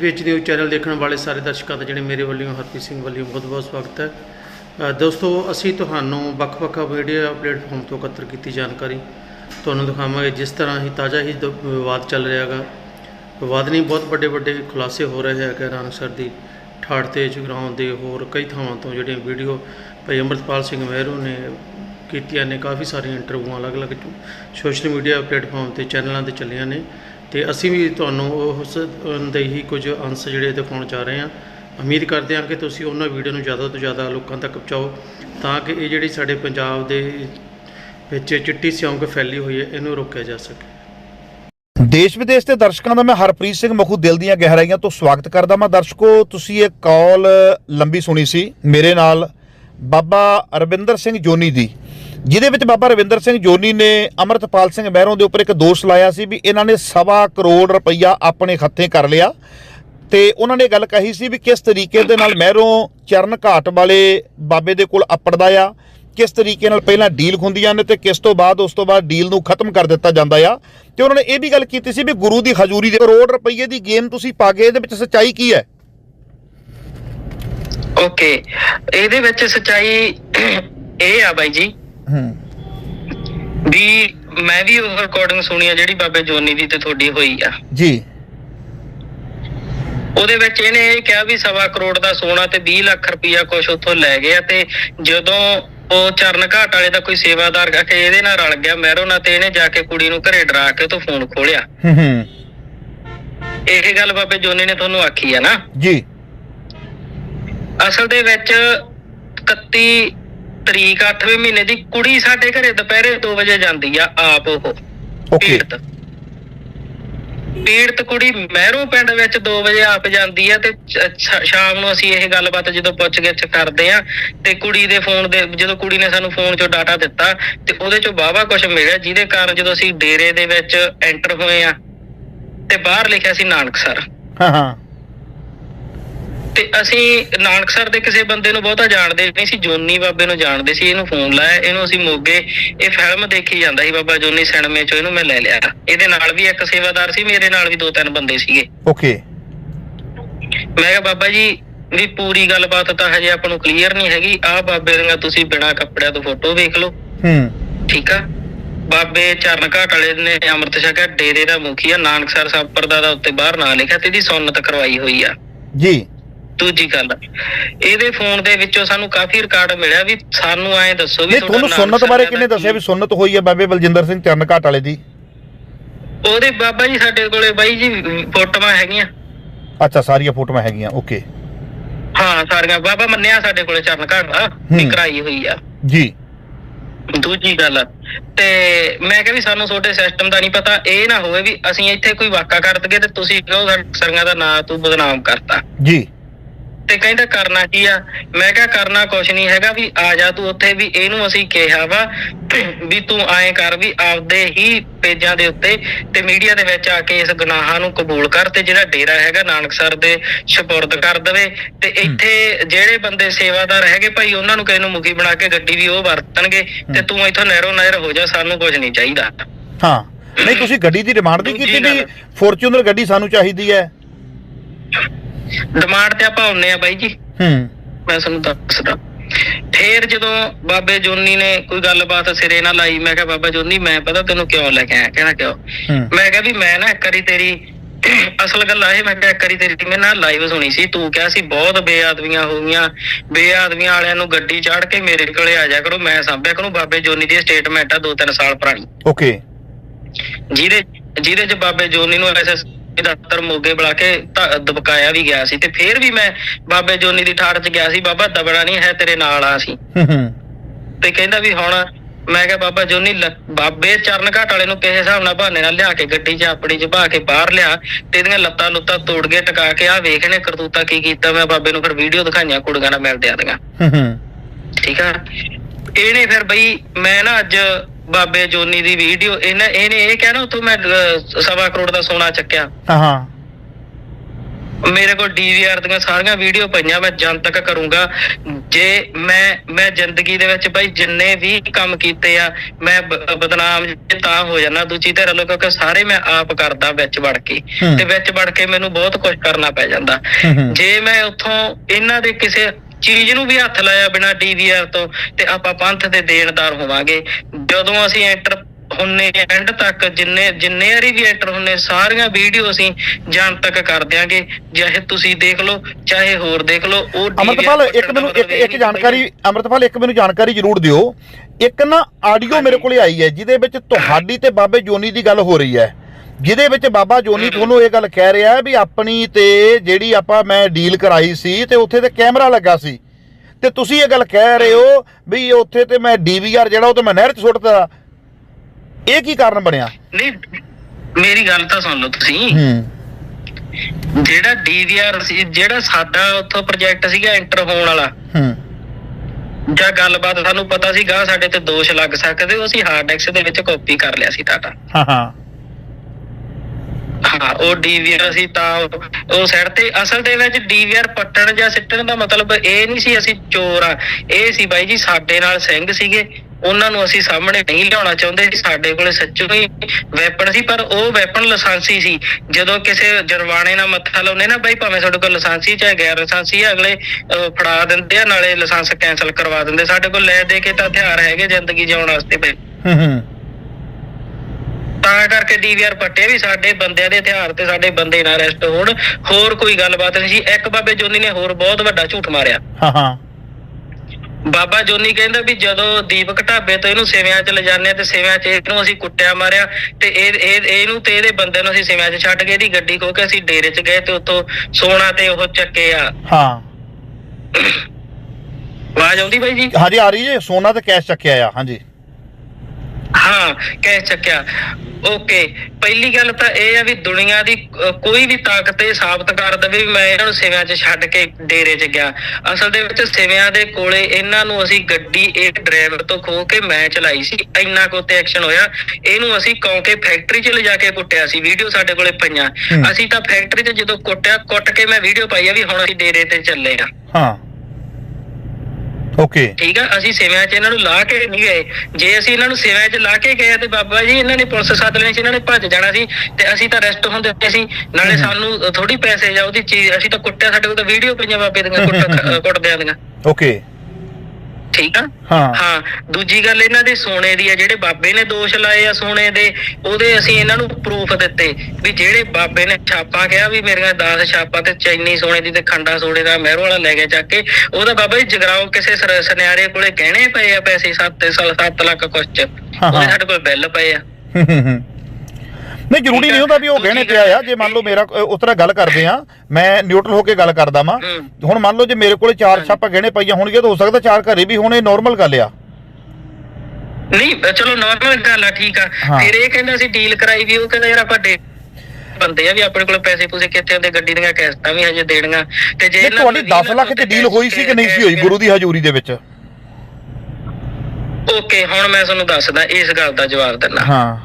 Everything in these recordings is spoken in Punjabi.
ਐਸਪੀਐਚ ਨਿਊਜ਼ ਚੈਨਲ ਦੇਖਣ ਵਾਲੇ ਸਾਰੇ ਦਰਸ਼ਕਾਂ ਦਾ ਜਿਹੜੇ ਮੇਰੇ ਵੱਲੋਂ, ਹਰਪ੍ਰੀਤ ਸਿੰਘ ਵੱਲੋਂ ਬਹੁਤ-ਬਹੁਤ ਸਵਾਗਤ ਹੈ। ਦੋਸਤੋ, ਅਸੀਂ ਤੁਹਾਨੂੰ ਵੱਖ-ਵੱਖ ਮੀਡੀਆ ਪਲੇਟਫਾਰਮ ਤੋਂ ਇਕੱਤਰ ਕੀਤੀ ਜਾਣਕਾਰੀ ਤੁਹਾਨੂੰ ਦਿਖਾਵਾਂਗੇ। ਜਿਸ ਤਰ੍ਹਾਂ ਹੀ ਤਾਜ਼ਾ ਹੀ ਦ- ਵਿਵਾਦ ਚੱਲ ਰਿਹਾ ਹੈਗਾ। ਵਿਵਾਦ ਨਹੀਂ, ਬਹੁਤ ਵੱਡੇ-ਵੱਡੇ ਖੁਲਾਸੇ ਹੋ ਰਹੇ ਹੈਗੇ ਨਾਨਕਸਰ ਦੀ ਠਾੜ ਤੇ ਜਗਰਾਉਂ ਦੇ ਹੋਰ ਕਈ ਥਾਵਾਂ ਤੋਂ ਜਿਹੜੀਆਂ ਵੀਡੀਓ ਭਾਈ ਅੰਮ੍ਰਿਤਪਾਲ ਸਿੰਘ ਮਹਿਰੂ ਨੇ ਕੀਤੀਆਂ ਨੇ, ਕਾਫੀ ਸਾਰੀਆਂ ਇੰਟਰਵਿਊਆਂ ਅਲੱਗ-ਅਲੱਗ ਸੋਸ਼ਲ ਮੀਡੀਆ ਪਲੇਟਫਾਰਮ ਤੇ ਚੈਨਲਾਂ ਤੇ ਚੱਲੀਆਂ ਨੇ। ਤੇ ਅਸੀਂ ਵੀ ਤੁਹਾਨੂੰ ਉਸ ਦੇ ਹੀ ਕੁਝ ਅੰਸ਼ ਜਿਹੜੇ ਦਿਖਾਉਣ ਜਾ ਰਹੇ ਹਾਂ। ਉਮੀਦ ਕਰਦੇ ਹਾਂ ਕਿ ਤੁਸੀਂ ਉਹਨਾਂ ਵੀਡੀਓ ਨੂੰ ਜ਼ਿਆਦਾ ਤੋਂ ਜ਼ਿਆਦਾ ਲੋਕਾਂ ਤੱਕ ਪਹੁੰਚਾਓ ਤਾਂ ਕਿ ਇਹ ਜਿਹੜੀ ਸਾਡੇ ਪੰਜਾਬ ਦੇ ਵਿੱਚ ਚਿੱਟੀ ਸਿਉਂਕ ਫੈਲੀ ਹੋਈ ਹੈ, ਇਹਨੂੰ ਰੋਕਿਆ ਜਾ ਸਕੇ। ਦੇਸ਼ ਵਿਦੇਸ਼ ਦੇ ਦਰਸ਼ਕਾਂ ਦਾ ਮੈਂ ਹਰਪ੍ਰੀਤ ਸਿੰਘ ਮਖੂ ਦਿਲ ਦੀਆਂ ਗਹਿਰਾਈਆਂ ਤੋਂ ਸਵਾਗਤ ਕਰਦਾ ਮੈਂ ਦਰਸ਼ਕੋ, ਤੁਸੀਂ ਇਹ ਕਾਲ ਲੰਬੀ ਸੁਣੀ ਸੀ। ਮੇਰੇ ਨਾਲ ਬਾਬਾ ਅਰਵਿੰਦਰ ਸਿੰਘ ਜੋਨੀ ਦੀ ਜਿਹਦੇ ਵਿੱਚ ਬਾਬਾ ਰਵਿੰਦਰ ਸਿੰਘ ਜੋਨੀ ਨੇ ਅਮਰਤਪਾਲ ਸਿੰਘ ਮਹਿਰੋਂ ਦੇ ਉੱਪਰ ਇੱਕ ਦੋਸ਼ ਲਾਇਆ ਸੀ ਵੀ ਇਹਨਾਂ ਨੇ ਸਵਾ ਕਰੋੜ ਰੁਪਈਆ ਆਪਣੇ ਹੱਥੇ ਕਰ ਲਿਆ। ਤੇ ਉਹਨਾਂ ਨੇ ਗੱਲ ਕਹੀ ਸੀ ਵੀ ਕਿਸ ਤਰੀਕੇ ਦੇ ਨਾਲ ਮਹਿਰੋਂ ਚਰਨ ਘਾਟ ਵਾਲੇ ਬਾਬੇ ਦੇ ਕੋਲ ਅੱਪੜਦਾ ਆ, ਕਿਸ ਤਰੀਕੇ ਨਾਲ ਪਹਿਲਾਂ ਡੀਲ ਹੁੰਦੀਆਂ ਨੇ ਤੇ ਕਿਸ ਤੋਂ ਬਾਅਦ ਉਸ ਤੋਂ ਬਾਅਦ ਡੀਲ ਨੂੰ ਖਤਮ ਕਰ ਦਿੱਤਾ ਜਾਂਦਾ ਆ। ਤੇ ਉਹਨਾਂ ਨੇ ਇਹ ਵੀ ਗੱਲ ਕੀਤੀ ਸੀ ਵੀ ਗੁਰੂ ਦੀ ਹਜ਼ੂਰੀ ਦੇ ਕਰੋੜ ਰੁਪਏ ਦੀ ਗੇਮ ਤੁਸੀਂ ਪਾ ਗਏ, ਇਹਦੇ ਵਿੱਚ ਸੱਚਾਈ ਕੀ ਹੈ? ਓਕੇ, ਇਹਦੇ ਵਿੱਚ ਸੱਚਾਈ ਇਹ ਆ ਬਾਈ ਜੀ ਵੀ ਮੈਂ ਵੀ ਉਹ ਰਿਕਾਰਡਿੰਗ ਸੁਣੀ ਆ ਜਿਹੜੀ ਬਾਬੇ ਜੋਨੀ ਦੀ ਤੇ ਤੁਹਾਡੀ ਹੋਈ ਆ। ਜੀ। ਉਹਦੇ ਵਿੱਚ ਇਹਨੇ ਇਹ ਕਿਹਾ ਵੀ ਸਵਾ ਕਰੋੜ ਦਾ ਸੋਨਾ ਤੇ 20 ਲੱਖ ਰੁਪਇਆ ਕੁਝ ਉੱਥੋਂ ਲੈ ਗਿਆ ਤੇ ਜਦੋਂ ਉਹ ਚਰਨ ਘਾਟ ਵਾਲੇ ਦਾ ਕੋਈ ਸੇਵਾਦਾਰ ਆ ਕੇ ਇਹਦੇ ਨਾਲ ਰਲ ਗਿਆ ਮਹਿਰੋ ਨਾਲ ਤੇ ਇਹਨੇ ਜਾ ਕੇ ਕੁੜੀ ਨੂੰ ਘਰੇ ਡਰਾ ਕੇ ਤੋਂ ਫੋਨ ਖੋਲਿਆ। ਹੂੰ ਹੂੰ। ਇਹ ਗੱਲ ਬਾਬੇ ਜੋਨੀ ਨੇ ਤੁਹਾਨੂੰ ਆਖੀ ਆ ਨਾ। ਜੀ। ਅਸਲ ਦੇ ਵਿੱਚ 31 ਤਰੀਕ 8ਵੇਂ ਮਹੀਨੇ ਦੀ ਕੁੜੀ ਸਾਡੇ ਘਰੇ ਦੁਪਹਿਰੇ 2 ਵਜੇ ਜਾਂਦੀ ਆ ਆਪ ਉਹ। ਓਕੇ ਪੀੜਤ। ਪੀੜਤ ਕੁੜੀ ਮਹਿਰੋਂ ਪਿੰਡ ਵਿੱਚ 2 ਵਜੇ ਆਪ ਜਾਂਦੀ ਆ ਤੇ ਸ਼ਾਮ ਨੂੰ ਅਸੀਂ ਇਹ ਗੱਲਬਾਤ ਜਦੋਂ ਪੁੱਛ ਗਿੱਛ ਕਰਦੇ ਆ ਤੇ ਕੁੜੀ ਦੇ ਫੋਨ ਦੇ ਜਦੋਂ ਕੁੜੀ ਨੇ ਸਾਨੂੰ ਫੋਨ 'ਚੋਂ ਡਾਟਾ ਦਿੱਤਾ ਤੇ ਉਹਦੇ 'ਚੋਂ ਵਾਹਵਾ ਕੁਝ ਮਿਲਿਆ ਜਿਹਦੇ ਕਾਰਨ ਜਦੋਂ ਅਸੀਂ ਡੇਰੇ ਦੇ ਵਿੱਚ ਐਂਟਰ ਹੋਏ ਆ ਤੇ ਬਾਹਰ ਲਿਖਿਆ ਸੀ ਨਾਨਕਸਰ। ਹਾਂ ਹਾਂ। ਤੇ ਅਸੀਂ ਨਾਨਕਸਰ ਦੇ ਕਿਸੇ ਬੰਦੇ ਨੂੰ ਬਹੁਤਾ ਜਾਣਦੇ ਨਹੀਂ ਸੀ ਜੋਨੀ ਬਾਬੇ ਨੂੰ ਜਾਣਦੇ ਸੀ ਇਹਨੂੰ ਫੋਨ ਲਾਇਆ ਇਹਨੂੰ ਅਸੀਂ ਮੋਗੇ ਇਹ ਫਿਲਮ ਦੇਖੀ ਜਾਂਦਾ ਸੀ ਬਾਬਾ ਜੋਨੀ ਸਿਨੇਮੇ ਚੋਂ ਇਹਨੂੰ ਮੈਂ ਲੈ ਲਿਆ। ਇਹਦੇ ਨਾਲ ਵੀ ਇੱਕ ਸੇਵਾਦਾਰ ਸੀ ਮੇਰੇ ਨਾਲ ਵੀ ਦੋ ਤਿੰਨ ਬੰਦੇ ਸੀਗੇ। ਓਕੇ ਮੈਂ ਕਿਹਾ ਬਾਬਾ ਜੀ ਵੀ ਪੂਰੀ ਗੱਲਬਾਤ ਤਾਂ ਹਜੇ ਆਪਾਂ ਨੂੰ ਕਲੀਅਰ ਨਹੀਂ ਹੈਗੀ। ਆਹ ਬਾਬੇ ਦੀਆਂ ਤੁਸੀਂ ਬਿਨਾਂ ਕੱਪੜਿਆਂ ਤੋਂ ਫੋਟੋ ਵੇਖ ਲਓ। ਹੂੰ। ਠੀਕ ਆ? ਬਾਬੇ ਚਰਨ ਘਾਟ ਵਾਲੇ ਨੇ ਅੰਮ੍ਰਿਤ ਛਕਿਆ ਡੇਰੇ ਦਾ ਮੁਖੀਆ ਨਾਨਕਸਰ ਸਾਹਿਬ ਪਰਦਾਦਾ ਉੱਤੇ ਬਾਹਰ ਨਾਂ ਲਿਖਿਆ ਤੇ ਇਹਦੀ ਸੁੰਨਤ ਕਰਵਾਈ ਹੋਈ ਆ। ਜੀ। ਦੂਜੀ ਗੱਲ ਇਹਦੇ ਫੋਨ ਦੇ ਵਿੱਚੋਂ ਸਾਨੂੰ ਕਾਫੀ ਰਿਕਾਰਡ ਮਿਲਿਆ ਵੀ ਸਾਨੂੰ ਐਂ ਦੱਸੋ ਵੀ ਨਹੀਂ ਤੁਹਾਨੂੰ ਸੁੰਨਤ ਨਾਨਕਸਰ ਬਾਰੇ ਕਿਹਨੇ ਦੱਸਿਆ ਵੀ ਸੁੰਨਤ ਹੋਈ ਹੈ ਬਾਬੇ ਬਲਜਿੰਦਰ ਸਿੰਘ ਚਰਨ ਘਾਟ ਵਾਲੇ ਦੀ? ਉਹਦੇ ਬਾਬਾ ਜੀ ਸਾਡੇ ਕੋਲੇ ਬਾਈ ਜੀ ਫੋਟੋਆਂ ਹੈਗੀਆਂ। ਅੱਛਾ ਸਾਰੀਆਂ ਫੋਟੋਆਂ ਹੈਗੀਆਂ ਓਕੇ। ਹਾਂ ਸਾਰੀਆਂ। ਬਾਬਾ ਮੰਨਿਆ ਸਾਡੇ ਕੋਲੇ ਚਰਨ ਘਾਟ ਦਾ ਵੀ। ਕਰਾਈ ਹੋਈ ਆ। ਜੀ। ਦੂਜੀ ਗੱਲ ਤੇ ਮੈਂ ਕਿਹਾ ਵੀ ਸਾਨੂੰ ਤੁਹਾਡੇ ਸਿਸਟਮ ਦਾ ਨਹੀਂ ਪਤਾ ਇਹ ਨਾ ਹੋਵੇ ਵੀ ਅਸੀਂ ਇੱਥੇ ਕੋਈ ਵਾਕਾ ਕਰ ਦਈਏ ਤੇ ਤੁਸੀਂ ਕਹੋ ਸਰੰਗਾਂ ਦਾ ਨਾਂ ਤੂੰ ਬਦਨਾਮ ਕਰਤਾ। ਜੀ। ਤੇ ਕਹਿੰਦਾ ਕਰਨਾ ਕੀ ਆ? ਮੈਂ ਕਿਹਾ ਕਰਨਾ ਕੁਛ ਨਹੀਂ ਹੈਗਾ ਵੀ ਆ ਜਾ ਤੂੰ ਉੱਥੇ ਵੀ ਇਹਨੂੰ ਅਸੀਂ ਕਿਹਾ ਵਾ ਵੀ ਤੂੰ ਐਂ ਕਰ ਵੀ ਆਪਦੇ ਹੀ ਪੇਜਾਂ ਦੇ ਉੱਤੇ ਤੇ ਮੀਡੀਆ ਦੇ ਵਿੱਚ ਆ ਕੇ ਇਸ ਗੁਨਾਹਾਂ ਨੂੰ ਕਬੂਲ ਕਰ ਤੇ ਜਿਹੜਾ ਡੇਰਾ ਹੈਗਾ ਨਾਨਕਸਰ ਦੇ ਸਪੁਰਦ ਕਰ ਦੇਵੇ ਤੇ ਇੱਥੇ ਜਿਹੜੇ ਬੰਦੇ ਸੇਵਾਦਾਰ ਹੈਗੇ ਭਾਈ ਉਹਨਾਂ ਨੂੰ ਕਿਸੇ ਨੂੰ ਮੁਖੀ ਬਣਾ ਕੇ ਗੱਡੀ ਵੀ ਉਹ ਵਰਤਣਗੇ ਤੇ ਤੂੰ ਇੱਥੋਂ ਨਹਿਰੋ ਨਹਿਰ ਹੋ ਜਾ ਸਾਨੂੰ ਕੁਝ ਨਹੀਂ ਚਾਹੀਦਾ। ਹਾਂ। ਨਹੀਂ ਤੁਸੀਂ ਗੱਡੀ ਦੀ ਡਿਮਾਂਡ ਨਹੀਂ ਦੂਜੀ ਕੀਤੀ ਵੀ। ਫੋਰਚੂਨਰ ਗੱਡੀ ਸਾਨੂੰ ਚਾਹੀਦੀ ਹੈ। ਡਿਮਾਂਡ ਤੇ ਆਪਾਂ ਆਉਨੇ ਆ ਬਾਈ ਜੀ। ਹੂੰ। ਮੈਂ ਤੁਹਾਨੂੰ ਦੱਸਦਾ। ਫੇਰ ਜਦੋਂ ਬਾਬੇ ਜੋਨੀ ਨੇ ਕੋਈ ਗੱਲਬਾਤ ਸਿਰੇ ਨਾਲ ਲਾਈ ਮੈਂ ਕਿਹਾ ਬਾਬਾ ਜੋਨੀ ਮੈਂ ਪਤਾ ਤੈਨੂੰ ਕਿਉਂ ਲੈ ਕੇ ਆਇਆ? ਕਹਿਣਾ ਕਿਉਂ? ਮੈਂ ਕਿਹਾ ਵੀ ਮੈਂ ਨਾ ਇੱਕ ਵਾਰੀ ਤੇਰੀ ਅਸਲ ਗੱਲ ਆ ਇਹ ਮੈਂ ਕਿਹਾ ਇੱਕ ਵਾਰੀ ਤੇਰੀ ਮੈਂ ਨਾ ਲਾਈਵ ਸੁਣੀ ਸੀ। ਤੂੰ ਕਿਹਾ ਸੀ ਬਹੁਤ ਬੇਆਦਮੀਆਂ ਹੋ ਗਈਆਂ। ਬੇਆਦਮੀਆਂ ਵਾਲਿਆਂ ਨੂੰ ਗੱਡੀ ਚਾੜ ਕੇ ਮੇਰੇ ਕੋਲੇ ਆ ਜਾ ਕਰੋ। ਮੈਂ ਸਾਂਭਿਆ ਕਰੂੰ। ਬਾਬੇ ਜੋਨੀ ਦੀ ਸਟੇਟਮੈਂਟ ਆ ਦੋ ਤਿੰਨ ਸਾਲ ਪੁਰਾਣੀ। ਓਕੇ। ਜਿਹਦੇ ਜਿਹਦੇ ਚ ਬਾਬੇ ਜੋਨੀ ਨੂੰ ਐਸਐਸ ਦਫ਼ਤਰ ਮੋਗੇ ਬੁਲਾ ਕੇ ਦਬਕਾਇਆ ਵੀ ਗਿਆ ਸੀ ਤੇ ਫੇਰ ਵੀ ਮੈਂ ਬਾਬੇ ਜੋਨੀ ਦੀ ਠਾੜ ਚ ਗਿਆ ਸੀ ਬਾਬਾ ਦਬੜਾ ਨਹੀਂ ਹੈ ਤੇਰੇ ਨਾਲ ਆ ਸੀ ਤੇ ਕਹਿੰਦਾ ਵੀ ਹੁਣ ਮੈਂ ਕਿਹਾ ਬਾਬਾ ਜੋਨੀ ਬਾਬੇ ਚਰਨ ਘਾਟ ਵਾਲੇ ਨੂੰ ਕਿਸੇ ਹਿਸਾਬ ਨਾਲ ਬਹਾਨੇ ਨਾਲ ਲਿਆ ਕੇ ਗੱਡੀ 'ਚ ਆਪਣੀ 'ਚ ਬਹਾ ਕੇ ਬਾਹਰ ਲਿਆ ਤੇ ਇਹਦੀਆਂ ਲੱਤਾਂ ਲੁੱਤਾਂ ਤੋੜ ਕੇ ਟਕਾ ਕੇ ਆ ਵੇਖ ਇਹਨੇ ਕਰਤੂਤਾ ਕੀ ਕੀਤਾ ਮੈਂ ਬਾਬੇ ਨੂੰ ਫਿਰ ਵੀਡੀਓ ਦਿਖਾਈਆਂ ਕੁੜੀਆਂ ਨਾਲ ਮਿਲਦੇ ਆਦੀਆਂ ਹੂੰ ਹੂੰ। ਠੀਕ ਆ? ਇਹਨੇ ਫਿਰ ਬਈ ਮੈਂ ਨਾ ਅੱਜ ਬਾਬੇ ਜੋਨੀ ਦੀ ਵੀਡੀਓ ਇਹਨੇ ਇਹਨੇ ਇਹ ਕਹਿਣਾ ਉਤੋਂ ਮੈਂ ਅਹ, ਸਵਾ ਕਰੋੜ ਦਾ ਸੋਨਾ ਚੱਕਿਆ। ਹਾਂ। ਮੇਰੇ ਕੋਲ ਡੀਵੀਆਰ ਦੀਆਂ ਸਾਰੀਆਂ ਵੀਡੀਓ ਪਈਆਂ ਮੈਂ ਜਨਤਕ ਕਰੂੰਗਾ। ਜੇ ਮੈਂ ਮੈਂ ਜ਼ਿੰਦਗੀ ਦੇ ਵਿੱਚ ਬਾਈ ਜਿੰਨੇ ਵੀ ਕੰਮ ਕੀਤੇ ਆ ਮੈਂ ਬ- ਬਦਨਾਮ ਜੇ ਤਾਂ ਹੋ ਜਾਣਾ ਦੂਜੀ ਧਿਰ ਵੱਲੋਂ ਕਿਉਂਕਿ ਸਾਰੇ ਮੈਂ ਆਪ ਕਰਦਾ ਵਿੱਚ ਵੜ ਕੇ। ਹੂੰ। ਤੇ ਵਿੱਚ ਵੜ ਕੇ ਮੈਨੂੰ ਬਹੁਤ ਕੁਝ ਕਰਨਾ ਪੈ ਜਾਂਦਾ। ਹੂੰ ਹੂੰ। ਜੇ ਮੈਂ ਉੱਥੋਂ ਇਹਨਾਂ ਦੇ ਕਿਸੇ ਚੀਜ਼ ਨੂੰ ਵੀ ਹੱਥ ਲਾਇਆ ਬਿਨਾ ਡੀਵੀਆਰ ਤੋਂ ਤੇ ਆਪਾਂ ਪੰਥ ਦੇ ਦੇਣਦਾਰ ਹੋਵਾਂਗੇ। ਜਦੋਂ ਅਸੀਂ ਐਂਟਰ ਹੁੰਨੇ ਐਂਡ ਤੱਕ ਜਿੰਨੇ ਜਿੰਨੇ ਵਾਰੀ ਵੀ ਐਂਟਰ ਹੁੰਨੇ ਸਾਰੀਆਂ ਵੀਡੀਓ ਅਸੀਂ ਜਾਣ ਤੱਕ ਕਰ ਦਿਆਂਗੇ। ਚਾਹੇ ਤੁਸੀਂ ਦੇਖ ਲਓ ਚਾਹੇ ਹੋਰ ਦੇਖ ਲਓ ਉਹ ਅਮਰਤਪਾਲ ਇੱਕ ਮੈਨੂੰ ਇੱਕ ਇੱਕ ਜਾਣਕਾਰੀ ਅਮਰਤਪਾਲ ਇੱਕ ਮੈਨੂੰ ਜਾਣਕਾਰੀ ਜ਼ਰੂਰ ਦਿਓ। ਇੱਕ ਨਾ ਆਡੀਓ ਮੇਰੇ ਕੋਲੇ ਆਈ ਹੈ ਜਿਹਦੇ ਵਿੱਚ ਤੁਹਾਡੀ ਤੇ ਬਾਬੇ ਜੋਨੀ ਦੀ ਗੱਲ ਹੋ ਰਹੀ ਹੈ। ਜਿਹਦੇ ਵਿੱਚ ਬਾਬਾ ਜੋਨੀ ਤੁਹਾਨੂੰ ਇਹ ਗੱਲ ਕਹਿ ਰਿਹਾ ਵੀ ਆਪਣੀ ਤੇ ਜਿਹੜੀ ਆਪਾਂ ਮੈਂ ਡੀਲ ਕਰਾਈ ਸੀ ਤੇ ਉੱਥੇ ਤੇ ਕੈਮਰਾ ਲੱਗਾ ਸੀ। ਤੇ ਤੁਸੀਂ ਇਹ ਗੱਲ ਕਹਿ ਰਹੇ ਹੋ ਵੀ ਉੱਥੇ ਤੇ ਮੈਂ ਡੀਵੀਆਰ ਜਿਹੜਾ ਉਹ ਤੇ ਮੈਂ ਨਹਿਰ 'ਚ ਸੁੱਟਦਾ ਇਹ ਕੀ ਕਾਰਨ ਬਣਿਆ? ਨਹੀਂ ਮੇਰੀ ਗੱਲ ਤਾਂ ਸੁਣ ਲਓ ਤੁਸੀਂ। ਹੂੰ। ਜਿਹੜਾ ਡੀਵੀਆਰ ਸੀ ਜਿਹੜਾ ਸਾਡਾ ਉੱਥੋਂ ਪ੍ਰੋਜੈਕਟ ਸੀਗਾ ਐਂਟਰ ਹੋਣ ਵਾਲਾ ਹੂੰ। ਜਾਂ ਗੱਲਬਾਤ ਸਾਨੂੰ ਪਤਾ ਸੀ ਗਾ ਸਾਡੇ ਤੇ ਦੋਸ਼ ਲੱਗ ਸਕਦੇ ਉਹ ਅਸੀਂ ਹਾਰਡ ਡਿਸਕ ਦੇ ਵਿੱਚ ਕਾਪੀ ਕਰ ਲਿਆ ਸੀ ਡਾਟਾ ਹਾਂ ਹਾਂ। ਹਾਂ, ਉਹ ਡੀਵੀਆਰ ਸੀ ਤਾਂ ਉਹ- ਸਾਈਡ ਤੇ ਅਸਲ ਦੇ ਵਿੱਚ ਡੀਵੀਆਰ ਪੱਟਣ ਜਾਂ ਸਿੱਟਣ ਦਾ ਮਤਲਬ ਇਹ ਨਹੀਂ ਸੀ ਅਸੀਂ ਚੋਰ ਆ। ਇਹ ਸੀ ਬਾਈ ਜੀ ਸਾਡੇ ਨਾਲ ਸਿੰਘ ਸੀਗੇ। ਉਹਨਾਂ ਨੂੰ ਅਸੀਂ ਸਾਹਮਣੇ ਨਹੀਂ ਲਿਆਉਣਾ ਚਾਹੁੰਦੇ ਸੀ, ਸਾਡੇ ਕੋਲੇ ਸੱਚੋ ਹੀ ਵੈਪਨ ਸੀ, ਪਰ ਉਹ ਵੈਪਨ ਲਾਇਸੈਂਸੀ ਸੀ। ਜਦੋਂ ਕਿਸੇ ਜੁਰਮਾਨੇ ਨਾਲ ਮੱਥਾ ਲਾਉਨੇ ਨਾ ਬਾਈ, ਭਾਵੇਂ ਤੁਹਾਡੇ ਕੋਲ ਲਾਇਸੈਂਸੀ ਚਾਹੇ ਗੈਰ ਲਾਇਸੈਂਸੀ ਹੈ ਅਗਲੇ ਫੜਾ ਦਿੰਦੇ ਆ, ਨਾਲੇ ਲਾਇਸੈਂਸ ਕੈਨਸਲ ਕਰਵਾ ਦਿੰਦੇ। ਸਾਡੇ ਕੋਲ ਲੈ ਦੇ ਕੇ ਤਾਂ ਹਥਿਆਰ ਹੈਗੇ ਜ਼ਿੰਦਗੀ ਜਿਉਣ ਵਾਸਤੇ ਬਈ। ਹੂੰ ਹੂੰ। ਤਾਂ ਕਰਕੇ ਡੀਵੀਆਰ ਪੱਟੇ ਵੀ ਸਾਡੇ ਬੰਦਿਆਂ ਦੇ ਹਥਿਆਰ ਤੇ ਸਾਡੇ ਬੰਦੇ ਨਾ ਅਰੈਸਟ ਹੋਣ। ਹੋਰ ਕੋਈ ਗੱਲਬਾਤ ਨਹੀਂ ਸੀ। ਇੱਕ ਬਾਬੇ ਜੋਨੀ ਨੇ ਹੋਰ ਬਹੁਤ ਵੱਡਾ ਝੂਠ ਮਾਰਿਆ। ਹਾਂ ਹਾਂ। ਬਾਬਾ ਜੋਨੀ ਕਹਿੰਦਾ ਵੀ ਜਦੋਂ ਦੀਪਕ ਢਾਬੇ ਤੋਂ ਇਹਨੂੰ ਸੇਵਿਆਂ 'ਚ ਲਿਜਾਣੇ ਤੇ ਸੇਵਿਆਂ 'ਚ ਇਹਨੂੰ ਅਸੀਂ ਕੁੱਟਿਆ ਮਾਰਿਆ ਤੇ ਇਹ ਇਹ ਇਹਨੂੰ ਤੇ ਇਹਦੇ ਬੰਦੇ ਨੂੰ ਅਸੀਂ ਸੇਵਿਆਂ 'ਚ ਛੱਡ ਕੇ ਇਹਦੀ ਗੱਡੀ ਖੋ ਕੇ ਅਸੀਂ ਡੇਰੇ 'ਚ ਗਏ ਤੇ ਉੱਥੋਂ ਸੋਨਾ ਤੇ ਉਹ ਚੱਕੇ ਆ। ਹਾਂ। ਆਵਾਜ਼ ਆਉਂਦੀ ਬਾਈ ਜੀ? ਹਾਂਜੀ ਆ ਰਹੀ ਹੈ ਸੋਨਾ ਤੇ ਕੈਸ਼ ਚੱਕਿਆ ਆ। ਹਾਂਜੀ। ਹਾਂ ਕਹਿ ਚੱਕਿਆ। ਓਕੇ ਪਹਿਲੀ ਗੱਲ ਤਾਂ ਇਹ ਆ ਵੀ ਦੁਨੀਆ ਦੀ ਕੋਈ ਵੀ ਤਾਕਤ ਇਹ ਸਾਬਤ ਕਰ ਦੇਵੇ ਵੀ ਮੈਂ ਇਹਨਾਂ ਨੂੰ ਸਿਵਿਆਂ 'ਚ ਛੱਡ ਕੇ ਡੇਰੇ 'ਚ ਗਿਆ। ਅਸਲ ਦੇ ਵਿੱਚ ਸਿਵਿਆਂ ਦੇ ਕੋਲੇ ਇਹਨਾਂ ਨੂੰ ਅਸੀਂ ਗੱਡੀ ਇੱਕ ਡਰਾਈਵਰ ਤੋਂ ਖੋ ਕੇ ਮੈਂ ਚਲਾਈ ਸੀ ਇੰਨਾ ਕੋ ਤੇ ਐਕਸ਼ਨ ਹੋਇਆ। ਇਹਨੂੰ ਅਸੀਂ ਕੌਂਕੇ ਫੈਕਟਰੀ 'ਚ ਲਿਜਾ ਕੇ ਕੁੱਟਿਆ ਸੀ ਵੀਡੀਓ ਸਾਡੇ ਕੋਲੇ ਪਈਆਂ। ਅਸੀਂ ਤਾਂ ਫੈਕਟਰੀ 'ਚ ਜਦੋਂ ਕੁੱਟਿਆ ਕੁੱਟ ਕੇ ਮੈਂ ਵੀਡੀਓ ਪਾਈ ਆ ਵੀ ਹੁਣ ਅਸੀਂ ਡੇਰੇ ਤੇ ਚੱਲੇ ਆ। ਹਾਂ। ਓਕੇ। ਠੀਕ ਆ ਅਸੀਂ ਸੇਵਿਆਂ 'ਚ ਇਹਨਾਂ ਨੂੰ ਲਾ ਕੇ ਨਹੀਂ ਗਏ। ਜੇ ਅਸੀਂ ਇਹਨਾਂ ਨੂੰ ਸੇਵਿਆਂ 'ਚ ਲਾ ਕੇ ਗਏ ਤੇ ਬਾਬਾ ਜੀ ਇਹਨਾਂ ਨੇ ਪੁਲਿਸ ਸੱਦ ਲੈਣੀ ਸੀ ਇਹਨਾਂ ਨੇ ਭੱਜ ਜਾਣਾ ਸੀ ਤੇ ਅਸੀਂ ਤਾਂ ਅਰੈਸਟ ਹੁੰਦੇ ਪਏ ਸੀ। ਨਾਲੇ ਸਾਨੂੰ ਥੋੜੀ ਪੈਸੇ ਜਾਂ ਉਹਦੀ ਚੀਜ਼ ਅਸੀਂ ਤਾਂ ਕੁੱਟਿਆ ਸਾਡੇ ਕੋਲ ਤਾਂ ਵੀਡੀਓ ਪਈਆਂ ਬਾਬੇ ਦੀਆਂ ਕੁੱਟ ਕੁੱਟਦਿਆਂ ਦੀਆਂ। ਓਕੇ। ਠੀਕ ਆ ਹਾਂ ਹਾਂ ਦੂਜੀ ਗੱਲ ਇਹਨਾਂ ਦੇ ਸੋਨੇ ਦੀ ਆ ਜਿਹੜੇ ਬਾਬੇ ਨੇ ਦੋਸ਼ ਲਾਏ ਆ ਸੋਨੇ ਦੇ ਉਹਦੇ ਅਸੀਂ ਇਹਨਾਂ ਨੂੰ ਪ੍ਰੂਫ ਦਿੱਤੇ ਵੀ ਜਿਹੜੇ ਬਾਬੇ ਨੇ ਛਾਪਾਂ ਕਿਹਾ ਵੀ ਮੇਰੀਆਂ 10 ਛਾਪਾਂ ਤੇ ਚੈਨੀ ਸੋਨੇ ਦੀ ਤੇ ਖੰਡਾ ਸੋਨੇ ਦਾ ਮਹਿਰੋ ਵਾਲਾ ਲੈ ਕੇ ਚੱਕ ਕੇ ਉਹਦਾ ਬਾਬਾ ਜੀ ਜਗਰਾਉਂ ਕਿਸੇ ਸੁਨਿਆਰੇ ਕੋਲੇ ਗਹਿਣੇ ਪਏ ਆ ਪੈਸੇ 7 ਸਾਲ 7 ਲੱਖ ਕੁਛ ਚ ਉਹਦੇ। ਸਾਡੇ ਕੋਲ ਬਿੱਲ ਪਏ ਆ। ਨਹੀਂ ਜ਼ਰੂਰੀ ਨਹੀਂ ਹੁੰਦਾ ਵੀ ਉਹ ਗਹਿਣੇ ਪਿਆ ਆ ਜੇ ਮੰਨ ਲਓ ਮੇਰਾ ਉਸ ਤਰ੍ਹਾਂ ਗੱਲ ਕਰਦੇ ਆ ਮੈਂ ਨਿਊਟਰਲ ਹੋ ਕੇ ਗੱਲ ਕਰਦਾ ਹੂੰ। ਹੁਣ ਮੰਨ ਲਓ ਜੇ ਮੇਰੇ ਕੋਲੇ ਚਾਰ ਛਾਪਾਂ ਗਹਿਣੇ ਪਈਆਂ ਹੋਣਗੀਆਂ ਤਾਂ ਹੋ ਸਕਦਾ ਚਾਰ ਘਰੇ ਵੀ ਹੋਣ ਨਾਰਮਲ ਗੱਲ ਆ। ਨਹੀਂ ਚਲੋ ਨਾਰਮਲ ਗੱਲ ਆ ਠੀਕ ਆ। ਫਿਰ ਇਹ ਕਹਿੰਦਾ ਅਸੀਂ ਡੀਲ ਕਰਾਈ ਵੀ ਉਹ ਕਹਿੰਦਾ ਯਾਰ ਆਪਾਂ ਡੇ ਬੰਦੇ ਆ ਵੀ ਆਪਣੇ ਕੋਲ ਪੈਸੇ ਪੂਸੇ ਕਿੱਥੇ ਹੁੰਦੇ ਗੱਡੀ ਦੀਆਂ ਕਿਸ਼ਤਾਂ ਵੀ ਹਜੇ ਦੇਣੀਆਂ ਤੇ ਜੇ ਤੁਹਾਡੀ ਨੂੰ 10 ਲੱਖ 'ਚ ਡੀਲ ਹੋਈ ਸੀ ਕਿ ਨਹੀਂ ਸੀ ਹੋਈ ਗੁਰੂ ਦੀ ਹਜ਼ੂਰੀ ਦੇ ਵਿੱਚ? ਓਕੇ ਹੁਣ ਮੈਂ ਤੁਹਾਨੂੰ ਦੱਸਦਾ ਇਸ ਗੱਲ ਦਾ ਜਵਾਬ ਦਿੰਦਾ। ਹਾਂ।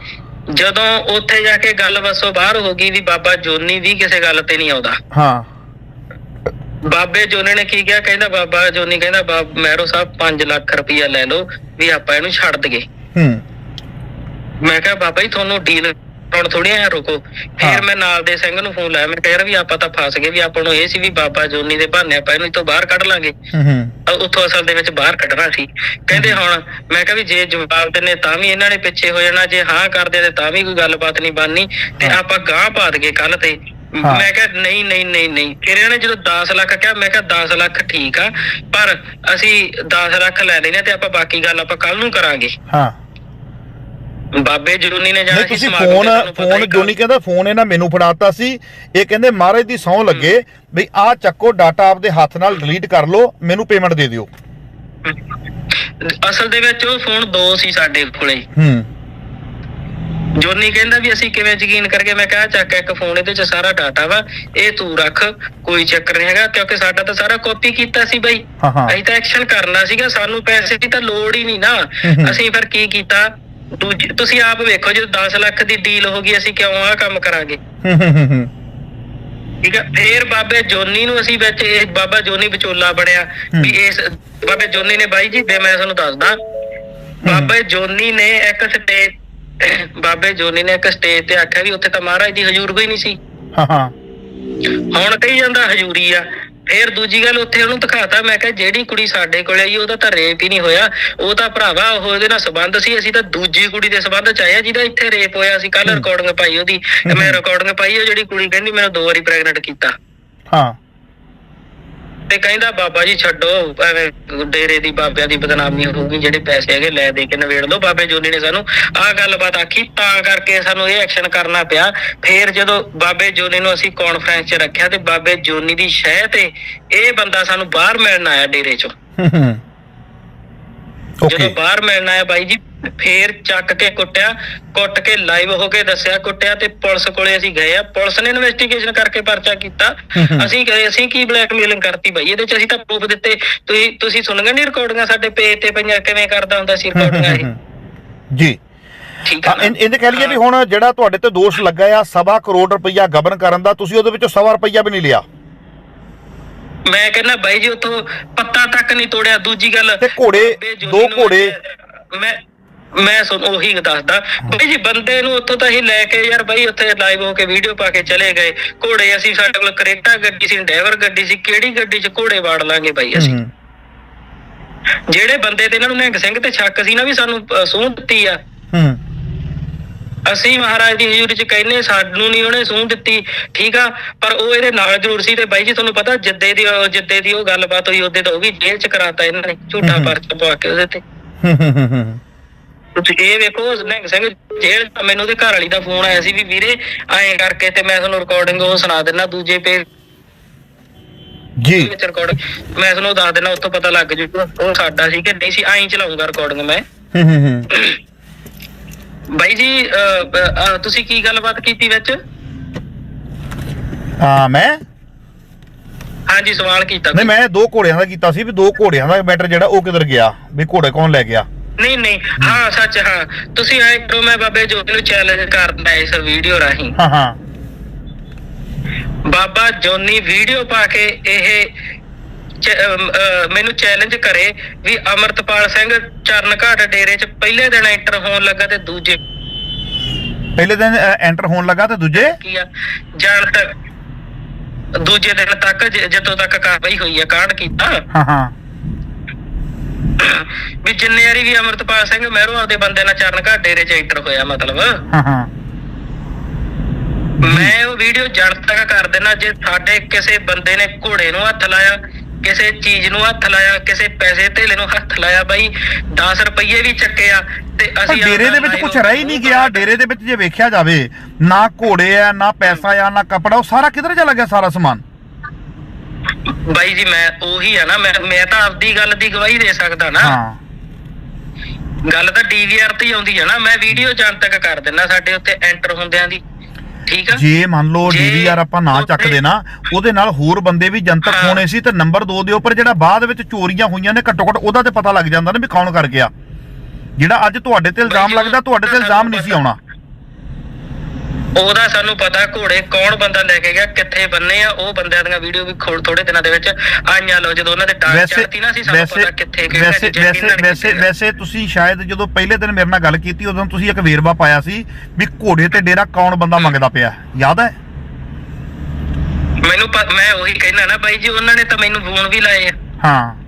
ਜਦੋਂ ਉੱਥੇ ਜਾ ਕੇ ਗੱਲ ਵਸੋਂ ਬਾਹਰ ਹੋ ਗਈ ਵੀ ਬਾਬਾ ਜੋਨੀ ਵੀ ਕਿਸੇ ਗੱਲ ਤੇ ਨਹੀਂ ਆਉਂਦਾ। ਹਾਂ। ਬਾਬੇ ਜੋਨੀ ਨੇ ਕੀ ਕਿਹਾ? ਕਹਿੰਦਾ ਬਾਬਾ ਜੋਨੀ ਕਹਿੰਦਾ ਬਾਬ ਮਹਿਰੋ ਸਾਹਿਬ 5 ਲੱਖ ਰੁਪਇਆ ਲੈ ਲਓ ਵੀ ਆਪਾਂ ਇਹਨੂੰ ਛੱਡ ਦਈਏ। ਹੂੰ। ਮੈਂ ਕਿਹਾ ਬਾਬਾ ਜੀ ਤੁਹਾਨੂੰ ਡੀਲ ਹੁਣ ਥੋੜੀ ਆ ਰੁਕੋ। ਫਿਰ ਮੈਂ ਨਾਲ ਦੇ ਸਿੰਘ ਨੂੰ ਫੋਨ ਲਾਇਆ ਮੈਂ ਕਿਹਾ ਯਾਰ ਵੀ ਆਪਾਂ ਤਾਂ ਫਸ ਗਏ ਵੀ ਆਪਾਂ ਨੂੰ ਇਹ ਸੀ ਵੀ ਬਾਬਾ ਜੋਨੀ ਦੇ ਬਹਾਨੇ ਆਪਾਂ ਇਹਨੂੰ ਇੱਥੋਂ ਬਾਹਰ ਕੱਢ ਲਾਂਗੇ। ਹੂੰ ਹੂੰ। ਅ- ਉੱਥੋਂ ਅਸਲ ਦੇ ਵਿੱਚ ਬਾਹਰ ਕੱਢਣਾ ਸੀ। ਕਹਿੰਦੇ ਹੁਣ ਮੈਂ ਕਿਹਾ ਵੀ ਜੇ ਜਵਾਬ ਦਿੰਨੇ ਤਾਂ ਵੀ ਇਹਨਾਂ ਨੇ ਪਿੱਛੇ ਹੋ ਜਾਣਾ ਜੇ ਹਾਂ ਕਰਦੇ ਤੇ ਤਾਂ ਵੀ ਕੋਈ ਗੱਲਬਾਤ ਨਹੀਂ ਬਣਨੀ। ਤੇ। ਆਪਾਂ ਗਾਂ ਪਾ ਦਗੇ ਕੱਲ ਤੇ। ਮੈਂ ਕਿਹਾ ਨਹੀਂ ਨਹੀਂ ਨਹੀਂ ਨਹੀਂ। ਫਿਰ ਇਹਨੇ ਜਦੋਂ 10 ਲੱਖ ਕਿਹਾ ਮੈਂ ਕਿਹਾ 10 ਲੱਖ ਠੀਕ ਆ ਪਰ ਅਸੀਂ 10 ਲੱਖ ਲੈ ਲੈਣੇ ਤੇ ਆਪਾਂ ਬਾਕੀ ਗੱਲ ਆਪਾਂ ਕੱਲ ਨੂੰ ਕਰਾਂਗੇ। ਹਾਂ। ਬਾਬੇ ਜਰੂਨੀ ਨੇ ਜਾਣਾ ਨਹੀਂ ਤੁਸੀਂ ਫੋਨ ਫੋਨ ਜੋਨੀ ਕਹਿੰਦਾ ਫੋਨ ਇਹਨਾਂ ਮੈਨੂੰ ਫੜਾਤਾ ਸੀ। ਇਹ ਕਹਿੰਦੇ ਮਹਾਰਾਜ ਦੀ ਸੌਂ ਲੱਗੇ ਵੀ ਆਹ ਚੱਕੋ ਡਾਟਾ ਆਪਦੇ ਹੱਥ ਨਾਲ ਡਿਲੀਟ ਕਰ ਲਓ ਮੈਨੂੰ ਪੇਮੈਂਟ ਦੇ ਦਿਓ। ਅਸਲ ਦੇ ਵਿੱਚ ਉਹ ਫੋਨ ਦੋ ਸੀ ਸਾਡੇ ਕੋਲੇ। ਹੂੰ। ਜੋਨੀ ਕਹਿੰਦਾ ਵੀ ਅਸੀਂ ਕਿਵੇਂ ਯਕੀਨ ਕਰਕੇ ਮੈਂ ਕਿਹਾ ਚੱਕ ਇੱਕ ਫੋਨ ਇਹਦੇ ਚ ਸਾਰਾ ਡਾਟਾ ਵਾ ਇਹ ਤੂੰ ਰੱਖ ਕੋਈ ਚੱਕਰ ਨਹੀਂ ਹੈਗਾ ਕਿਉਂਕਿ ਸਾਡਾ ਤਾਂ ਸਾਰਾ ਕਾਪੀ ਕੀਤਾ ਸੀ ਬਾਈ। ਅਸੀਂ ਤਾਂ ਐਕਸ਼ਨ ਕਰਨਾ ਸੀਗਾ ਸਾਨੂੰ ਪੈਸੇ ਦੀ ਤਾਂ ਲੋੜ ਹੀ ਨਹੀਂ ਨਾ। ਅਸੀਂ ਫਿਰ ਕੀ ਕੀਤਾ? ਦੂਜੀ ਤੁਸੀਂ ਆਪ ਵੇਖੋ ਜਦੋਂ 10 ਲੱਖ ਦੀ ਡੀਲ ਹੋ ਗਈ ਅਸੀਂ ਕਿਉਂ ਆਹ ਕੰਮ ਕਰਾਂਗੇ? ਹੂੰ ਹੂੰ ਹੂੰ ਹੂੰ ਠੀਕ ਆ? ਫੇਰ ਬਾਬੇ ਜੋਨੀ ਨੂੰ ਅਸੀਂ ਵਿੱਚ ਇਹ ਬਾਬਾ ਜੋਨੀ ਵਿਚੋਲਾ ਬਣਿਆ ਵੀ ਇਸ ਬਾਬੇ ਜੋਨੀ ਨੇ ਬਾਈ ਜੀ ਤੇ ਮੈਂ ਤੁਹਾਨੂੰ ਦੱਸਦਾ। ਬਾਬੇ ਜੋਨੀ ਨੇ ਇੱਕ ਸਟੇਜ ਬਾਬੇ ਜੋਨੀ ਨੇ ਇੱਕ ਸਟੇਜ ਤੇ ਆਖਿਆ ਵੀ ਉੱਥੇ ਤਾਂ ਮਹਾਰਾਜ ਦੀ ਹਜ਼ੂਰ ਕੋਈ ਨਹੀਂ ਸੀ। ਹਾਂ ਹਾਂ। ਹੁਣ ਕਹੀ ਜਾਂਦਾ ਹਜ਼ੂਰੀ ਆ। ਫੇਰ ਦੂਜੀ ਗੱਲ ਉੱਥੇ ਉਹਨੂੰ ਦਿਖਾਤਾ ਮੈਂ ਕਿਹਾ ਜਿਹੜੀ ਕੁੜੀ ਸਾਡੇ ਕੋਲ ਆਈ ਉਹਦਾ ਤਾਂ ਰੇਪ ਹੀ ਨਹੀਂ ਹੋਇਆ ਉਹ ਤਾਂ ਭਰਾਵਾ ਉਹ ਉਹਦੇ ਨਾਲ ਸੰਬੰਧ ਸੀ ਅਸੀਂ ਤਾਂ ਦੂਜੀ ਕੁੜੀ ਦੇ ਸੰਬੰਧ ਚ ਆਏ ਆ ਜਿਹਦਾ ਇੱਥੇ ਰੇਪ ਹੋਇਆ ਸੀ ਕੱਲ ਰਿਕਾਰਡਿੰਗ ਪਾਈ ਉਹਦੀ ਤੇ ਮੈਂ ਰਿਕਾਰਡਿੰਗ ਪਾਈ ਉਹ ਜਿਹੜੀ ਕੁੜੀ ਕਹਿੰਦੀ ਮੈਨੂੰ ਦੋ ਵਾਰੀ ਪ੍ਰੈਗਨੈਂਟ ਕੀਤਾ। ਹਾਂ। ਤੇ ਕਹਿੰਦਾ, ਬਾਬਾ ਜੀ ਛੱਡੋ, ਐਵੇਂ ਡੇਰੇ ਦੀ ਬਾਬਿਆਂ ਦੀ ਬਦਨਾਮੀ ਹੋਊਗੀ ਜਿਹੜੇ ਪੈਸੇ ਹੈਗੇ ਲੈ ਦੇ ਕੇ ਨਵੇੜ ਲਓ ਬਾਬੇ ਜੋਨੀ ਨੇ ਸਾਨੂੰ। ਆਹ ਗੱਲਬਾਤ ਆਖੀ, ਤਾਂ ਕਰਕੇ ਸਾਨੂੰ ਇਹ ਐਕਸ਼ਨ ਕਰਨਾ ਪਿਆ। ਫੇਰ ਜਦੋਂ ਬਾਬੇ ਜੋਨੀ ਨੂੰ ਅਸੀਂ ਕਾਨਫਰੰਸ 'ਚ ਰੱਖਿਆ ਤੇ ਬਾਬੇ ਜੋਨੀ ਦੀ ਸ਼ਹਿ ਤੇ ਇਹ ਬੰਦਾ ਸਾਨੂੰ ਬਾਹਰ ਮਿਲਣ ਆਇਆ ਡੇਰੇ 'ਚੋਂ। ਜਦੋਂ ਬਾਹਰ ਮਿਲਣ ਆਇਆ ਬਾਈ ਜੀ ਫੇਰ ਚੱਕ ਕੇ ਕੁੱਟਿਆ ਕੁੱਟ ਕੇ ਲਾਈਵ ਹੋ ਕੇ ਦੱਸਿਆ ਕੁੱਟਿਆ ਤੇ ਪੁਲਿਸ ਕੋਲੇ ਅਸੀਂ ਗਏ ਆ। ਪੁਲਿਸ ਨੇ ਇਨਵੈਸਟੀਗੇਸ਼ਨ ਕਰਕੇ ਪਰਚਾ ਕੀਤਾ। ਅਸੀਂ ਗਏ ਅਸੀਂ ਕੀ ਬਲੈਕਮੇਲਿੰਗ ਕਰਤੀ ਬਾਈ? ਇਹਦੇ ਚ ਅਸੀਂ ਤਾਂ ਪ੍ਰੂਫ ਦਿੱਤੇ। ਤੁਸੀਂ ਤੁਸੀਂ ਸੁਣਗੇ ਨਹੀਂ ਰਿਕਾਰਡਿੰਗਾਂ ਸਾਡੇ ਪੇਜ ਤੇ ਪਈਆਂ ਕਿਵੇਂ ਕਰਦਾ ਹੁੰਦਾ ਸੀ ਰਿਕਾਰਡਿੰਗਾਂ ਇਹ ਜੀ। ਠੀਕ ਹੈ ਇਹ- ਇਹਦੇ ਕਹਿ ਲਈਏ ਵੀ ਹੁਣ ਜਿਹੜਾ ਤੁਹਾਡੇ ਤੇ ਦੋਸ਼ ਲੱਗਾ ਆ ਸਵਾ ਕਰੋੜ ਰੁਪਈਆ ਗਬਨ ਕਰਨ ਦਾ ਤੁਸੀਂ ਉਹਦੇ ਵਿੱਚੋਂ ਸਵਾ ਰੁਪਈਆ ਵੀ ਨਹੀਂ ਲਿਆ। ਮੈਂ ਕਹਿੰਦਾ ਬਾਈ ਜੀ ਉੱਥੋਂ ਪੱਤਾ ਤੱਕ ਨਹੀਂ ਤੋੜਿਆ ਦੂਜੀ ਗੱਲ ਤੇ ਘੋੜੇ, ਦੋ ਘੋੜੇ। ਮੈਂ ਮੈਂ ਸੁਣ ਉਹੀ ਦੱਸਦਾ। ਬਾਈ ਜੀ ਬੰਦੇ ਨੂੰ ਉੱਥੋਂ ਤਾਂ ਹੀ ਲੈ ਕੇ ਯਾਰ ਬਾਈ ਉੱਥੇ ਲਾਈਵ ਹੋ ਕੇ ਵੀਡੀਓ ਪਾ ਕੇ ਚਲੇ ਗਏ। ਘੋੜੇ ਅਸੀਂ ਸਾਡੇ ਕੋਲ ਕਰੇਟਾ ਗੱਡੀ ਸੀ ਡਰਾਈਵਰ ਗੱਡੀ ਸੀ ਕਿਹੜੀ ਗੱਡੀ 'ਚ ਘੋੜੇ ਵਾੜ ਲਾਂਗੇ ਬਾਈ ਅਸੀਂ? ਜਿਹੜੇ ਬੰਦੇ ਤੇ ਇਹਨਾਂ ਨੂੰ ਨਿਹੰਗ ਸਿੰਘ ਤੇ ਸ਼ੱਕ ਸੀ ਨਾ ਵੀ ਸਾਨੂੰ ਸੂਹ ਦਿੱਤੀ ਆ। ਹੂੰ। ਅਸੀਂ ਮਹਾਰਾਜ ਦੀ ਹਜ਼ੂਰੀ ਚ ਕਹਿੰਨੇ ਸਾਨੂੰ ਨਹੀਂ ਉਹਨੇ ਸੂਹ ਦਿੱਤੀ ਠੀਕ ਆ? ਪਰ ਉਹ ਇਹਦੇ ਨਾਲ ਜ਼ਰੂਰ ਸੀ ਤੇ ਬਾਈ ਜੀ ਤੁਹਾਨੂੰ ਪਤਾ ਜਿੱਦੇ ਦੀ ਉਹ- ਜਿੱਦੇ ਦੀ ਉਹ ਗੱਲਬਾਤ ਹੋਈ ਉਹਦੇ ਤਾਂ ਉਹ ਵੀ ਜੇਲ੍ਹ ਚ ਕਰਾਤਾ ਇਹਨਾਂ ਨੇ ਝੂਠਾ। ਪਰਚਾ ਪਵਾ ਕੇ ਉਹਦੇ ਤੇ। ਤੁਸੀਂ ਇਹ ਵੇਖੋ ਨਿਹੰਗ ਸਿੰਘ ਜੇਲ੍ਹ ਤੋਂ ਮੈਨੂੰ ਉਹਦੇ ਘਰ ਵਾਲੀ ਦਾ ਫੋਨ ਆਇਆ ਸੀ ਵੀ ਵੀਰੇ ਐਂ ਕਰਕੇ ਤੇ ਮੈਂ ਤੁਹਾਨੂੰ ਰਿਕਾਰਡਿੰਗ ਉਹ ਸੁਣਾ ਦਿੰਦਾ ਦੂਜੇ ਪੇਜ ਜੀ। ਵਿੱਚ ਰਿਕਾਰਡ ਮੈਂ ਤੁਹਾਨੂੰ ਦੱਸ ਦਿੰਦਾ ਉੱਥੋਂ ਪਤਾ ਲੱਗ ਜੂ ਉਹ ਸਾਡਾ ਸੀ ਕਿ ਨਹੀਂ ਸੀ ਐਂ ਚਲਾਉਂਗਾ ਰਿਕਾਰਡਿੰਗ ਮੈਂ। ਹੂੰ ਹੂੰ ਹੂੰ ਬਾਈ ਜੀ ਤੁਸੀਂ ਕੀ ਗੱਲਬਾਤ ਕੀਤੀ ਵਿੱਚ? ਆ ਮੈਂ? ਹਾਂਜੀ ਸਵਾਲ ਕੀਤਾ ਨਹੀਂ ਮੈਂ ਦੋ ਘੋੜਿਆਂ ਦਾ ਕੀਤਾ ਸੀ ਵੀ ਦੋ ਘੋੜਿਆਂ ਦਾ ਮੈਟਰ ਜਿਹੜਾ ਉਹ ਕਿੱਧਰ ਗਿਆ ਵੀ ਘੋੜੇ ਕੌਣ ਲੈ ਗਿਆ? ਨਹੀਂ ਨਹੀਂ ਹਾਂ ਸੱਚ ਹਾਂ। ਤੁਸੀਂ ਐ ਕਰੋ ਮੈਂ ਬਾਬੇ ਜੋਤੀ ਨੂੰ ਚੈਲੰਜ ਕਰਦਾ ਇਸ ਵੀਡੀਓ ਰਾਹੀਂ। ਹਾਂ ਹਾਂ। ਬਾਬਾ ਜੋਨੀ ਵੀਡੀਓ ਪਾ ਕੇ ਇਹ ਮੈਨੂੰ ਚੈਲੰਜ ਕਰੇ ਵੀ ਅਮਰਤਪਾਲ ਸਿੰਘ ਚਰਨਘਾਟ ਡੇਰੇ 'ਚ ਪਹਿਲੇ ਦਿਨ ਐਂਟਰ ਹੋਣ ਲੱਗਾ ਤੇ ਦੂਜੇ ਪਹਿਲੇ ਦਿਨ ਐਂਟਰ ਹੋਣ ਲੱਗਾ ਤੇ ਦੂਜੇ? ਕੀ ਆ? ਜਾਣ ਤੱਕ ਦੂਜੇ ਦਿਨ ਤੱਕ ਜਦੋਂ ਤੱਕ ਕਾਰਵਾਈ ਹੋਈ ਆ ਕਾਂਡ ਕੀਤਾ। ਹਾਂ ਹਾਂ। ਵੀ ਜਿੰਨੇ ਵਾਰੀ ਵੀ ਅਮਰਤਪਾਲ ਸਿੰਘ ਮਹਿਰੋ ਆਪਦੇ ਬੰਦੇ ਨਾਲ ਚਰਨਘਾਟ ਡੇਰੇ 'ਚ ਐਂਟਰ ਹੋਇਆ ਮਤਲਬ। ਹਾਂ ਹਾਂ। ਮੈਂ ਉਹ ਵੀਡੀਓ ਜਨਤਕ ਕਰ ਦੇਣਾ ਜੇ ਸਾਡੇ ਕਿਸੇ ਬੰਦੇ ਨੇ ਘੋੜੇ ਨੂੰ ਹੱਥ ਲਾਇਆ ਕਿਸੇ ਚੀਜ਼ ਨੂੰ ਹੱਥ ਲਾਇਆ ਕਿਸੇ ਪੈਸੇ ਧੇਲੇ ਨੂੰ ਹੱਥ ਲਾਇਆ ਬਾਈ 10 ਰੁਪਏ ਵੀ ਚੱਕੇ ਆ ਤੇ ਅਸੀਂ ਡੇਰੇ ਦੇ ਵਿੱਚ ਕੁਝ ਰਹਿ ਹੀ ਨਹੀਂ ਗਿਆ ਡੇਰੇ ਦੇ ਵਿੱਚ ਜੇ ਵੇਖਿਆ ਜਾਵੇ ਨਾ ਘੋੜੇ ਆ ਨਾ ਪੈਸਾ ਆ ਨਾ ਕੱਪੜਾ ਉਹ ਸਾਰਾ ਕਿੱਧਰ ਚਲਾ ਗਿਆ ਸਾਰਾ ਸਮਾਨ? ਬਾਈ ਜੀ ਮੈਂ ਉਹੀ ਆ ਨਾ ਮੈਂ ਮੈਂ ਤਾਂ ਆਪਦੀ ਗੱਲ ਦੀ ਗਵਾਹੀ ਦੇ ਸਕਦਾ ਨਾ। ਹਾਂ। ਗੱਲ ਤਾਂ ਡੀਵੀਆਰ ਤੇ ਹੀ ਆਉਂਦੀ ਆ ਨਾ ਮੈਂ ਵੀਡੀਓ ਜਨਤਕ ਕਰ ਦਿੰਦਾ ਸਾਡੇ ਉੱਤੇ ਐਂਟਰ ਹੁੰਦਿਆਂ ਦੀ। ਠੀਕ ਆ? ਜੇ ਮੰਨ ਲਓ ਡੀਵੀਆਰ ਆਪਾਂ ਨਾ ਚੱਕਦੇ ਨਾ ਉਹਦੇ ਨਾਲ ਹੋਰ ਬੰਦੇ ਵੀ ਜਨਤਕ। ਹੋਣੇ ਸੀ ਤੇ ਨੰਬਰ 2 ਦੇ ਉੱਪਰ ਜਿਹੜਾ ਬਾਅਦ ਵਿੱਚ ਚੋਰੀਆਂ ਹੋਈਆਂ ਨੇ ਘੱਟੋ ਘੱਟ ਉਹਦਾ ਤੇ ਪਤਾ ਲੱਗ ਜਾਂਦਾ ਨਾ ਵੀ ਕੌਣ ਕਰ ਗਿਆ। ਜਿਹੜਾ ਅੱਜ ਤੁਹਾਡੇ ਤੇ ਇਲਜ਼ਾਮ ਲੱਗਦਾ ਤੁਹਾਡੇ ਤੇ ਇਲਜ਼ਾਮ ਨਹੀਂ ਸੀ ਆਉਣਾ। ਉਹਦਾ ਸਾਨੂੰ ਪਤਾ ਘੋੜੇ ਕੌਣ ਬੰਦਾ ਲੈ ਕੇ ਗਿਆ ਕਿੱਥੇ ਬੰਨੇ ਆ ਉਹ ਬੰਦਿਆਂ ਦੀਆਂ ਵੀਡੀਓ ਵੀ ਥੋੜੇ ਦਿਨਾਂ ਦੇ ਵਿੱਚ ਆਈਆਂ। ਲੋ ਜਦੋਂ ਉਹਨਾਂ ਦੇ ਡਾਂਗ ਵੈਸੇ ਚੜਤੀ ਨਾ ਸੀ ਸਾਨੂੰ ਪਤਾ ਕਿੱਥੇ ਕਿਹੜੇ ਵੈਸੇ ਵੈਸੇ ਵੈਸੇ ਵੈਸੇ ਤੁਸੀਂ ਸ਼ਾਇਦ ਜਦੋਂ ਪਹਿਲੇ ਦਿਨ ਮੇਰੇ ਨਾਲ ਗੱਲ ਕੀਤੀ ਉਦੋਂ ਤੁਸੀਂ ਇੱਕ ਵੇਰਵਾ ਪਾਇਆ ਸੀ ਵੀ ਘੋੜੇ ਤੇ ਡੇਰਾ ਕੌਣ ਬੰਦਾ ਮੰਗਦਾ ਪਿਆ। ਯਾਦ ਹੈ? ਮੈਨੂੰ ਮੈਂ ਉਹੀ ਕਹਿਣਾ ਨਾ ਬਾਈ ਜੀ ਉਹਨਾਂ ਨੇ ਤਾਂ ਮੈਨੂੰ ਫੋਨ ਵੀ ਲਾਏ ਆ। ਹਾਂ।